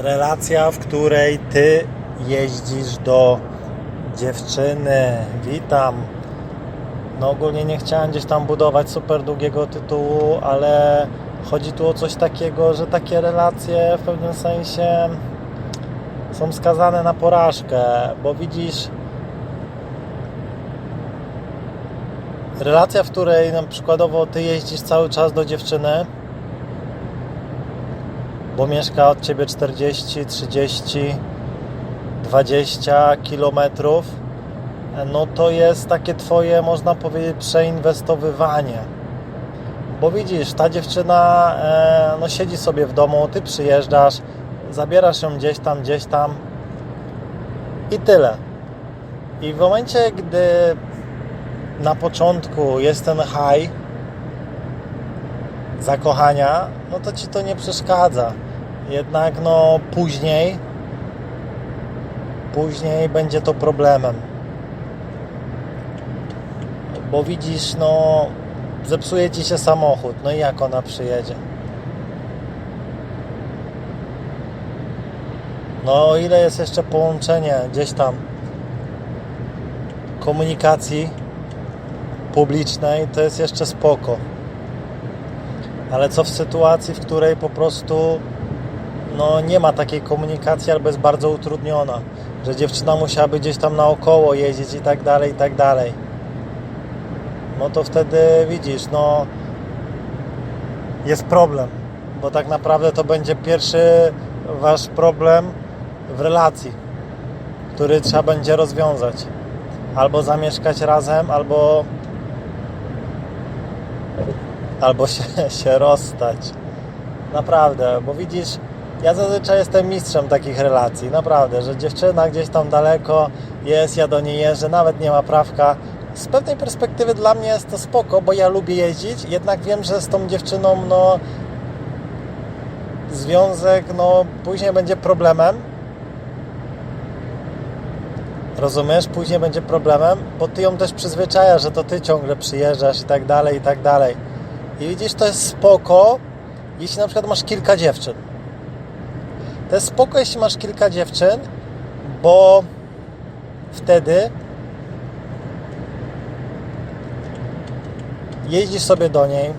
Relacja, w której ty jeździsz do dziewczyny. Witam. No ogólnie nie chciałem gdzieś tam budować super długiego tytułu, ale chodzi tu o coś takiego, że takie relacje w pewnym sensie są skazane na porażkę, bo widzisz relacja, w której na przykładowo ty jeździsz cały czas do dziewczyny, bo mieszka od ciebie 40, 30, 20 kilometrów, no to jest takie twoje, można powiedzieć, przeinwestowywanie. Bo widzisz, ta dziewczyna e, no, siedzi sobie w domu, ty przyjeżdżasz, zabierasz ją gdzieś tam, gdzieś tam i tyle. I w momencie, gdy na początku jest ten high zakochania, no to ci to nie przeszkadza. Jednak no później później będzie to problemem. Bo widzisz, no zepsuje ci się samochód, no i jak ona przyjedzie? No ile jest jeszcze połączenie gdzieś tam komunikacji publicznej, to jest jeszcze spoko. Ale co w sytuacji, w której po prostu no, nie ma takiej komunikacji albo jest bardzo utrudniona, że dziewczyna musiałaby gdzieś tam naokoło jeździć i tak dalej, i tak dalej. No to wtedy widzisz, no jest problem, bo tak naprawdę to będzie pierwszy wasz problem w relacji, który trzeba będzie rozwiązać. Albo zamieszkać razem, albo albo się, się rozstać. Naprawdę, bo widzisz, ja zazwyczaj jestem mistrzem takich relacji, naprawdę, że dziewczyna gdzieś tam daleko jest, ja do niej jeżdżę, nawet nie ma prawka. Z pewnej perspektywy dla mnie jest to spoko, bo ja lubię jeździć, jednak wiem, że z tą dziewczyną, no, związek, no, później będzie problemem. Rozumiesz? Później będzie problemem, bo ty ją też przyzwyczajasz, że to ty ciągle przyjeżdżasz i tak dalej, i tak dalej. I widzisz, to jest spoko, jeśli na przykład masz kilka dziewczyn. To jest spoko, jeśli masz kilka dziewczyn, bo wtedy jeździsz sobie do niej.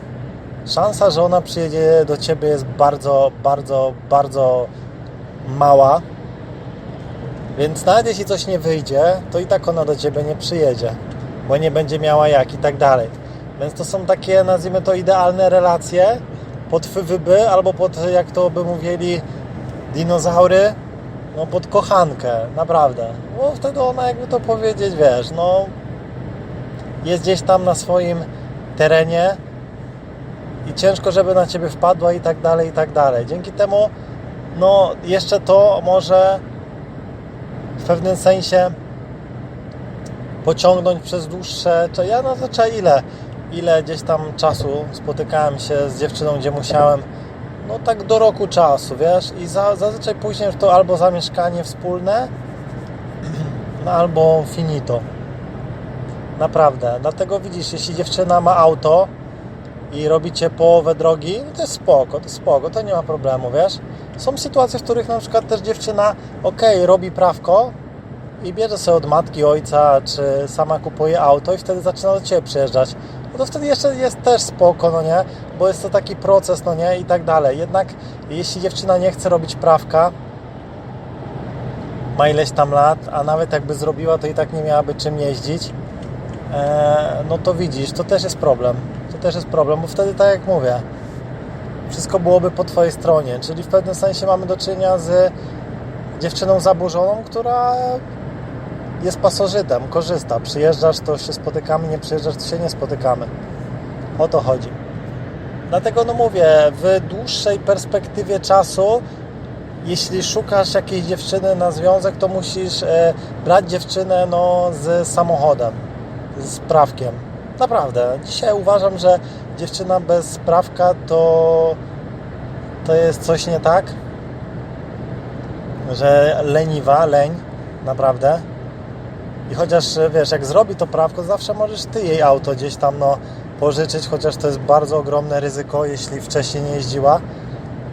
Szansa, że ona przyjedzie do ciebie jest bardzo, bardzo, bardzo mała. Więc nawet jeśli coś nie wyjdzie, to i tak ona do ciebie nie przyjedzie, bo nie będzie miała jak i tak dalej. Więc to są takie, nazwijmy to, idealne relacje pod FWB albo pod, jak to by mówili, dinozaury, no pod kochankę, naprawdę. Bo wtedy ona, jakby to powiedzieć, wiesz, no jest gdzieś tam na swoim terenie i ciężko, żeby na ciebie wpadła i tak dalej, i tak dalej. Dzięki temu, no jeszcze to może w pewnym sensie pociągnąć przez dłuższe, czy ja no to ile, ile gdzieś tam czasu spotykałem się z dziewczyną, gdzie musiałem no tak do roku czasu, wiesz, i za, zazwyczaj później to albo zamieszkanie wspólne, no albo finito. Naprawdę. Dlatego widzisz, jeśli dziewczyna ma auto i robicie połowę drogi, no to jest spoko, to spoko, to nie ma problemu, wiesz. Są sytuacje, w których na przykład też dziewczyna, ok, robi prawko i bierze sobie od matki, ojca, czy sama kupuje auto i wtedy zaczyna do Ciebie przyjeżdżać. No to wtedy jeszcze jest też spoko, no nie? Bo jest to taki proces, no nie? I tak dalej. Jednak jeśli dziewczyna nie chce robić prawka, ma ileś tam lat, a nawet jakby zrobiła, to i tak nie miałaby czym jeździć, e, no to widzisz, to też jest problem. To też jest problem, bo wtedy tak jak mówię, wszystko byłoby po Twojej stronie, czyli w pewnym sensie mamy do czynienia z dziewczyną zaburzoną, która jest pasożytem, korzysta. Przyjeżdżasz, to się spotykamy, nie przyjeżdżasz, to się nie spotykamy. O to chodzi. Dlatego no mówię, w dłuższej perspektywie czasu, jeśli szukasz jakiejś dziewczyny na związek, to musisz e, brać dziewczynę no, z samochodem, z prawkiem. Naprawdę. Dzisiaj uważam, że dziewczyna bez prawka to, to jest coś nie tak, że leniwa, leń, naprawdę. I chociaż wiesz, jak zrobi to prawko, zawsze możesz ty jej auto gdzieś tam no, pożyczyć, chociaż to jest bardzo ogromne ryzyko, jeśli wcześniej nie jeździła.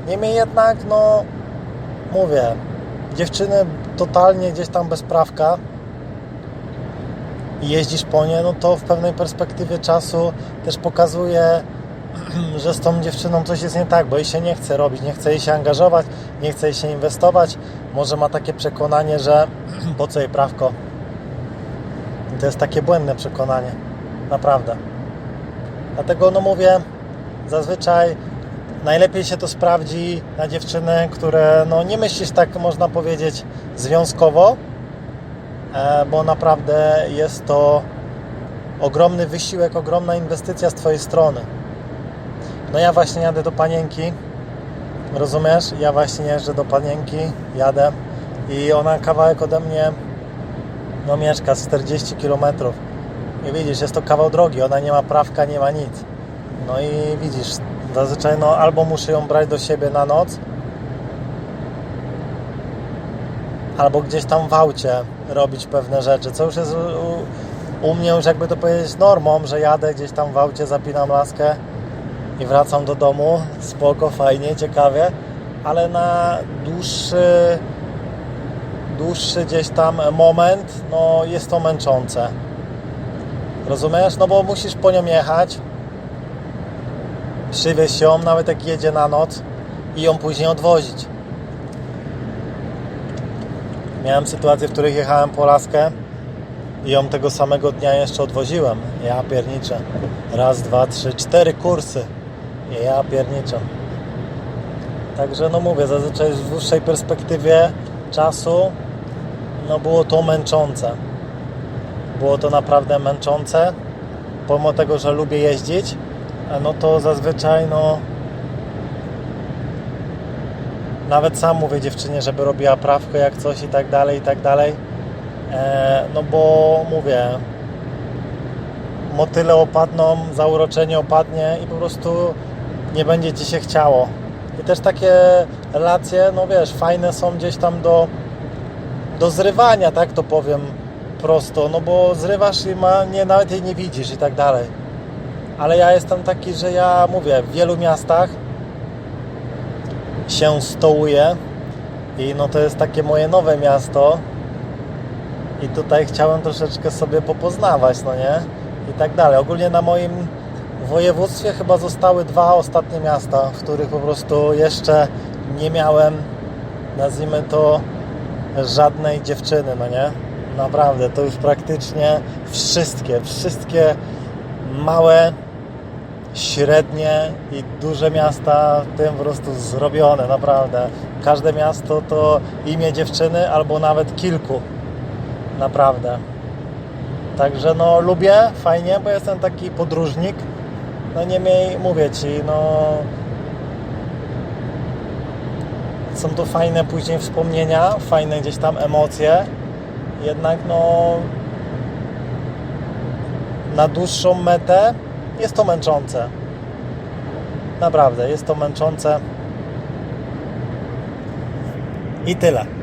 Niemniej jednak, no, mówię, dziewczyny totalnie gdzieś tam bez prawka i jeździsz po nie, no to w pewnej perspektywie czasu też pokazuje, że z tą dziewczyną coś jest nie tak, bo jej się nie chce robić, nie chce jej się angażować, nie chce jej się inwestować. Może ma takie przekonanie, że po co jej prawko. To jest takie błędne przekonanie. Naprawdę. Dlatego no mówię, zazwyczaj najlepiej się to sprawdzi na dziewczyny, które no nie myślisz tak można powiedzieć związkowo, e, bo naprawdę jest to ogromny wysiłek, ogromna inwestycja z Twojej strony. No ja właśnie jadę do Panienki, rozumiesz? Ja właśnie jeżdżę do Panienki, jadę i ona kawałek ode mnie no mieszka z 40 km. I widzisz, jest to kawał drogi, ona nie ma prawka, nie ma nic. No i widzisz, zazwyczaj no albo muszę ją brać do siebie na noc, albo gdzieś tam w aucie robić pewne rzeczy, co już jest u, u mnie już jakby to powiedzieć normą, że jadę gdzieś tam w aucie, zapinam laskę i wracam do domu, spoko, fajnie, ciekawie, ale na dłuższy dłuższy gdzieś tam moment, no jest to męczące. Rozumiesz? No bo musisz po nią jechać, przywieźć ją, nawet jak jedzie na noc i ją później odwozić. Miałem sytuacje, w których jechałem po laskę i ją tego samego dnia jeszcze odwoziłem. Ja pierniczę. Raz, dwa, trzy, cztery kursy. Ja pierniczę. Także no mówię, zazwyczaj w dłuższej perspektywie czasu no było to męczące. Było to naprawdę męczące. Pomimo tego, że lubię jeździć, no to zazwyczaj no nawet sam mówię dziewczynie, żeby robiła prawko jak coś i tak dalej, i tak dalej. E, no bo mówię, motyle opadną, zauroczenie opadnie i po prostu nie będzie Ci się chciało. I też takie relacje, no wiesz, fajne są gdzieś tam do, do zrywania, tak to powiem prosto, no bo zrywasz i ma, nie, nawet jej nie widzisz i tak dalej. Ale ja jestem taki, że ja mówię, w wielu miastach się stołuję i no to jest takie moje nowe miasto i tutaj chciałem troszeczkę sobie popoznawać, no nie? I tak dalej. Ogólnie na moim województwie chyba zostały dwa ostatnie miasta, w których po prostu jeszcze nie miałem, nazwijmy to, żadnej dziewczyny, no nie? Naprawdę, to już praktycznie wszystkie, wszystkie małe, średnie i duże miasta tym po prostu zrobione, naprawdę. Każde miasto to imię dziewczyny albo nawet kilku, naprawdę. Także no lubię, fajnie, bo jestem taki podróżnik. No niemniej mówię Ci, no są to fajne później wspomnienia, fajne gdzieś tam emocje. Jednak no na dłuższą metę jest to męczące. Naprawdę, jest to męczące. I tyle.